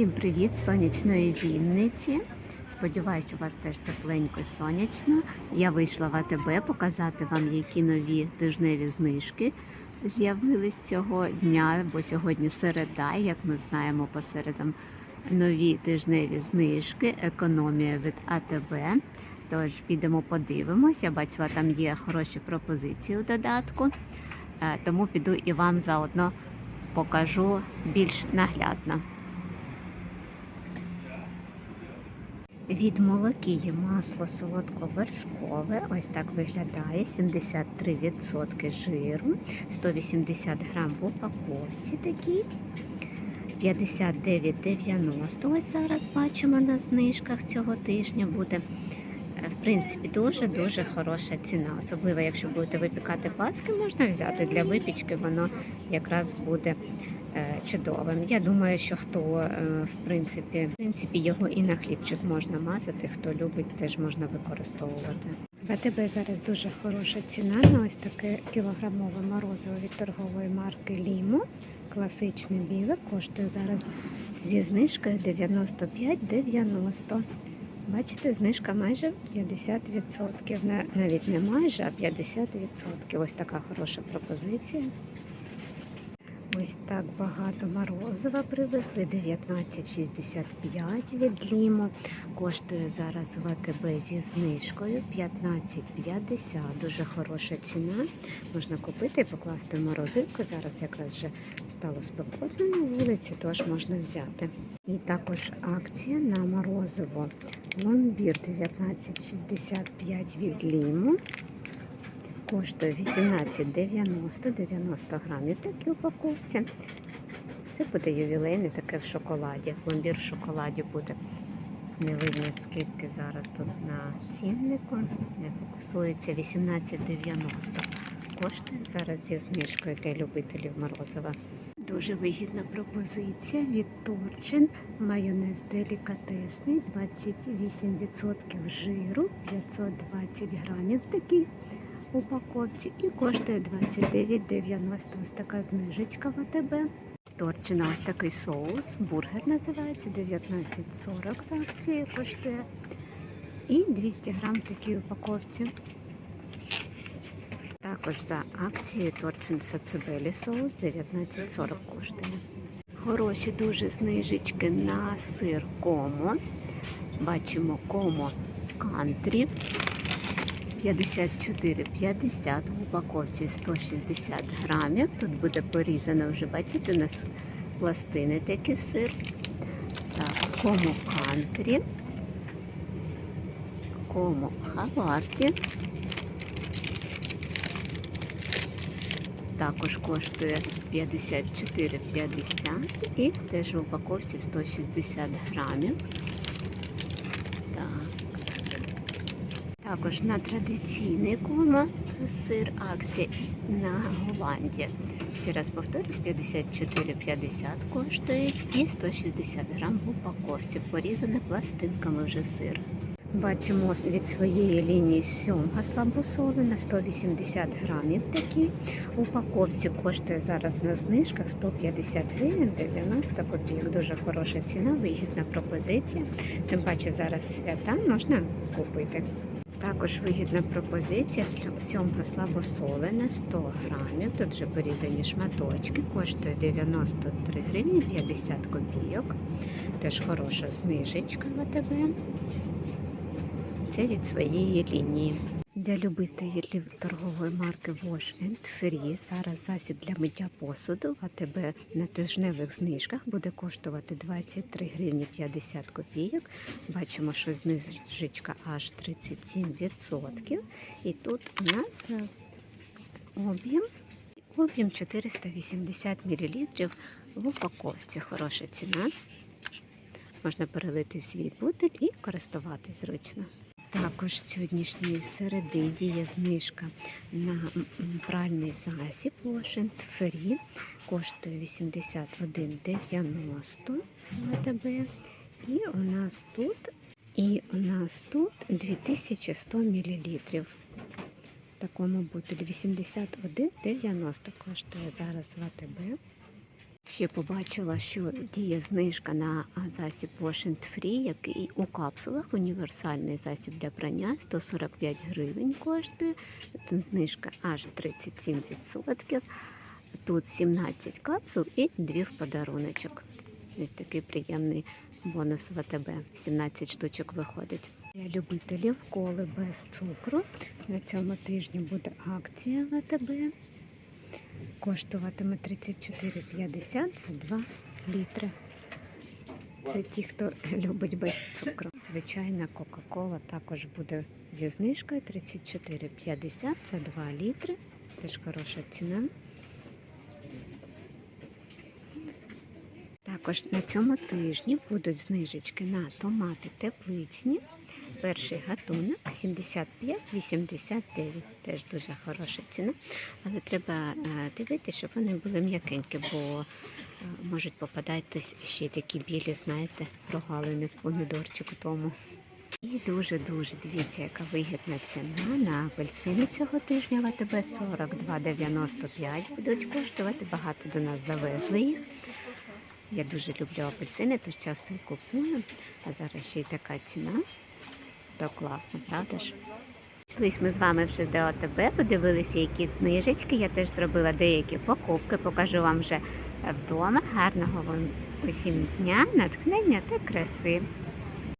Всім привіт сонячної Вінниці. Сподіваюсь, у вас теж тепленько сонячно. Я вийшла в АТБ показати вам, які нові тижневі знижки з'явились цього дня, бо сьогодні середа, як ми знаємо, по середам нові тижневі знижки, економія від АТБ. Тож підемо подивимось. Я бачила, там є хороші пропозиції у додатку, Е, тому піду і вам заодно покажу більш наглядно. Від молокії масло солодковершкове. Ось так виглядає. 73% жиру, 180 грам в упаковці такій. 59,90. Ось зараз бачимо на знижках цього тижня буде. Е, В принципі, дуже-дуже хороша ціна. Особливо, якщо будете випікати паски, можна взяти для випічки, воно якраз буде чудовим. Я думаю, що хто е, в принципі, в принципі його і на хлібчик можна мазати, хто любить, теж можна використовувати. В АТБ зараз дуже хороша ціна на ось таке кілограмове морозиво від торгової марки Лімо. Класичне біле коштує зараз зі знижкою 95,90. Бачите, знижка майже 50%. Навіть не майже, а 50%. Ось така хороша пропозиція. Ось так багато морозива привезли. 19,65 від Лімо. Коштує зараз в АТБ зі знижкою 15,50. Дуже хороша ціна. Можна купити і покласти в морозилку. Зараз якраз вже стало спекотно на вулиці, тож можна взяти. І також акція на морозиво. Ломбір 19,65 від Ліму. Коштує 18,90 90 грамів такі упаковці. Це буде ювілейне таке в шоколаді. Пломбір в шоколаді буде. Не видно скільки зараз тут на ціннику. Не фокусується 18,90. Коштує зараз зі знижкою для любителів морозива. Дуже вигідна пропозиція від Торчин. Майонез делікатесний, 28% жиру, 520 грамів такий упаковці і коштує 29,90. Ось така знижечка в АТБ. Торчина ось такий соус, бургер називається 19,40 за акцією коштує. І 200 грам такій упаковці. Також за акцією Торчин сацебелі соус 19,40 коштує. Хороші дуже знижечки на сир комо. Бачимо комо кантрі. 54,50 в упаковці 160 грамів. Тут буде порізано вже, бачите, у нас пластини такі сир. Так, кому кантрі, кому хаварті. Також коштує 54,50 і теж в упаковці 160 грамів. Так. Також на традиційний кома сир акція на Голландія. Ще раз повторюсь, 54,50 коштує і 160 грам в упаковці. Порізане пластинками вже сир. Бачимо від своєї лінії сьомга слабосолена 180 грамів такі. Упаковці коштує зараз на знижках 150 гривень 90 копійок. Дуже хороша ціна, вигідна пропозиція. Тим паче зараз свята можна купити. Також вигідна пропозиція сьомка слабосолена 100 грамів. Тут вже порізані шматочки, коштує 93 гривні 50 копійок. Теж хороша знижечка в АТБ. Це від своєї лінії. Для любителів торгової марки Wash Free зараз засіб для миття посуду АТБ на тижневих знижках буде коштувати 23 гривні 50 копійок. Бачимо, що знижечка аж 37%. І тут у нас е, об'єм об'єм 480 мл в упаковці. Хороша ціна. Можна перелити в свій бутиль і користуватись зручно. Також сьогоднішньої середи діє знижка на пральний засіб Washing Free. Коштує 81,90 в АТБ. І у нас тут, і у нас тут 2100 мл. В такому бутилі 81,90 коштує зараз в АТБ. Ще побачила, що діє знижка на засіб Wash and Free, який у капсулах універсальний засіб для прання 145 гривень коштує. Знижка аж 37%. Тут 17 капсул і дві в подаруночок. Ось такий приємний бонус в АТБ. 17 штучок виходить. Для любителів коли без цукру. На цьому тижні буде акція в АТБ. Коштуватиме 34,50 за 2 літри. Це ті, хто любить без цукру. Звичайна Кока-Кола також буде зі знижкою 34,50 за 2 літри. Теж хороша ціна. Також на цьому тижні будуть знижечки на томати тепличні. Перший гатунок 75-89. Теж дуже хороша ціна. Але треба е, дивитися, щоб вони були м'якенькі, бо е, можуть попадатись ще такі білі, знаєте, прогалини в помідорчику тому. І дуже-дуже дивіться, яка вигідна ціна на апельсини цього тижня в АТБ 42,95 будуть коштувати. Багато до нас завезли їх. Я дуже люблю апельсини, тож часто і купую. А зараз ще й така ціна. То класно, правда ж? Колись ми з вами вже до ОТБ подивилися, які знижечки. Я теж зробила деякі покупки, покажу вам вже вдома. Гарного вам усім дня, натхнення та краси.